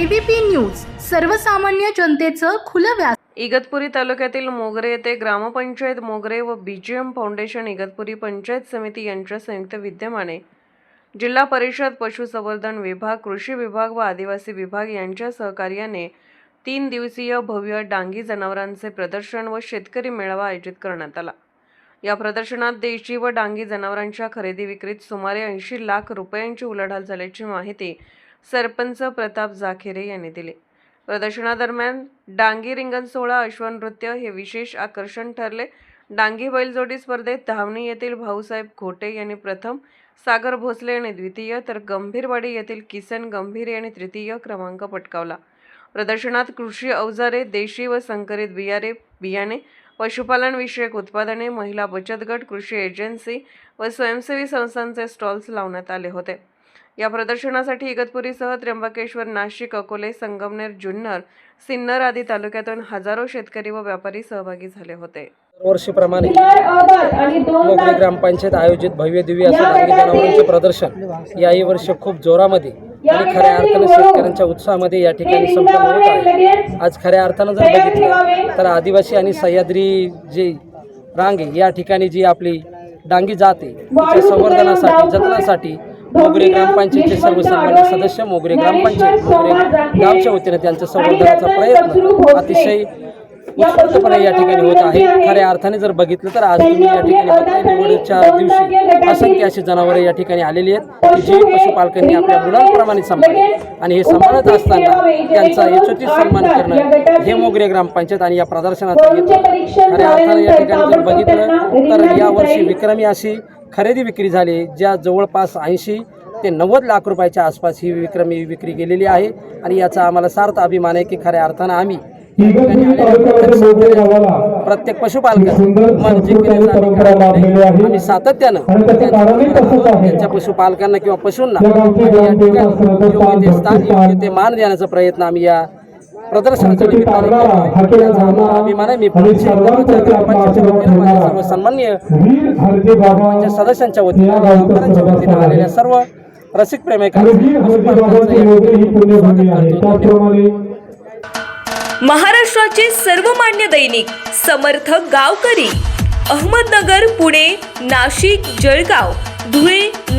ABP news सर्वसामान्य जनतेचं खुलं व्यास इगतपुरी तालुक्यातील मोगरे येथे ग्रामपंचायत मोगरे व बीजीएम फाउंडेशन इगतपुरी पंचायत समिती यांच्या संयुक्त विद्यमाने जिल्हा परिषद पशुसंवर्धन विभाग कृषी विभाग व आदिवासी विभाग यांच्या सहकार्याने तीन दिवसीय भव्य डांगी जनावरांचे प्रदर्शन व शेतकरी मेळावा आयोजित करण्यात आला. या प्रदर्शनात देशी व डांगी जनावरांच्या खरेदी विक्रीत सुमारे ऐंशी लाख रुपयांची उलाढाल झाल्याची माहिती सरपंच प्रताप जाखेरे यांनी दिली. प्रदर्शनादरम्यान डांगी रिंगण सोहळा अश्वनृत्य हे विशेष आकर्षण ठरले. डांगी बैलजोडी स्पर्धेत धावणी येथील भाऊसाहेब घोटे यांनी प्रथम सागर भोसले यांनी द्वितीय तर गंभीरवाडी येथील किसन गंभीर यांनी तृतीय क्रमांक पटकावला. प्रदर्शनात कृषी अवजारे देशी व संकरित बियारे बियाणे पशुपालन विषयक उत्पादने महिला बचत गट कृषी एजन्सी व स्वयंसेवी संस्थांचे स्टॉल्स लावण्यात आले होते. या प्रदर्शनासाठी इगतपुरीसह त्र्यंबकेश्वर नाशिक अकोले संगमनेर जुन्नर सिन्नर आदी तालुक्यातून हजारो शेतकरी व व्यापारी सहभागी झाले होते. दरवर्षीप्रमाणे मोगरी ग्रामपंचायत आयोजित भव्य दिव्य असं डांगी जनावरांचे प्रदर्शन. याही वर्षी खूप जोरामध्ये आणि खऱ्या अर्थानं शेतकऱ्यांच्या उत्साहामध्ये या ठिकाणी संपन्न होत आहे. आज खऱ्या अर्थानं जर बघितलं तर आदिवासी आणि सह्याद्री जी रांग या ठिकाणी जी आपली डांगी जाते तिच्या संवर्धनासाठी जतनासाठी मोगरे ग्रामपंचायतचे सर्वसामान्य सदस्य मोगरे ग्रामपंचायत मोगरे गावच्या वतीनं त्यांच्या संवर्धनाचा प्रयत्न अतिशय उत्स्फूर्तपणे या ठिकाणी होत आहे. खऱ्या अर्थाने जर बघितलं तर आज तुम्ही या ठिकाणी बघताय. निवडच्या दिवशी असंख्य अशी जनावरे या ठिकाणी आलेली आहेत जी पशुपालकांनी आपल्या मुलांप्रमाणे सांभाळली आणि हे सांभाळत असताना त्यांचा यशोचित सन्मान करणं हे मोगरे ग्रामपंचायत आणि या प्रदर्शनाचा. खऱ्या अर्थाने या ठिकाणी जर बघितलं तर यावर्षी विक्रमी अशी खरेदी विक्री झाली ज्या जवळपास ऐंशी ते नव्वद लाख रुपयाच्या आसपास ही विक्रमी विक्री केलेली आहे. आणि याचा आम्हाला सार्थ अभिमान आहे की खऱ्या अर्थानं आम्ही प्रत्येक जिंकण्याचा आम्ही सातत्यानं त्यांच्या पशुपालकांना किंवा पशूंना या ठिकाणी योग्य ते स्थान योग्य ते मान देण्याचा प्रयत्न आम्ही या माझ्या सर्व सदस्यांच्या वतीनं आलेल्या रसिक प्रेमिकांचं. महाराष्ट्राचे सर्वमान्य दैनिक समर्थ गावकरी अहमदनगर पुणे नाशिक जळगाव धुळे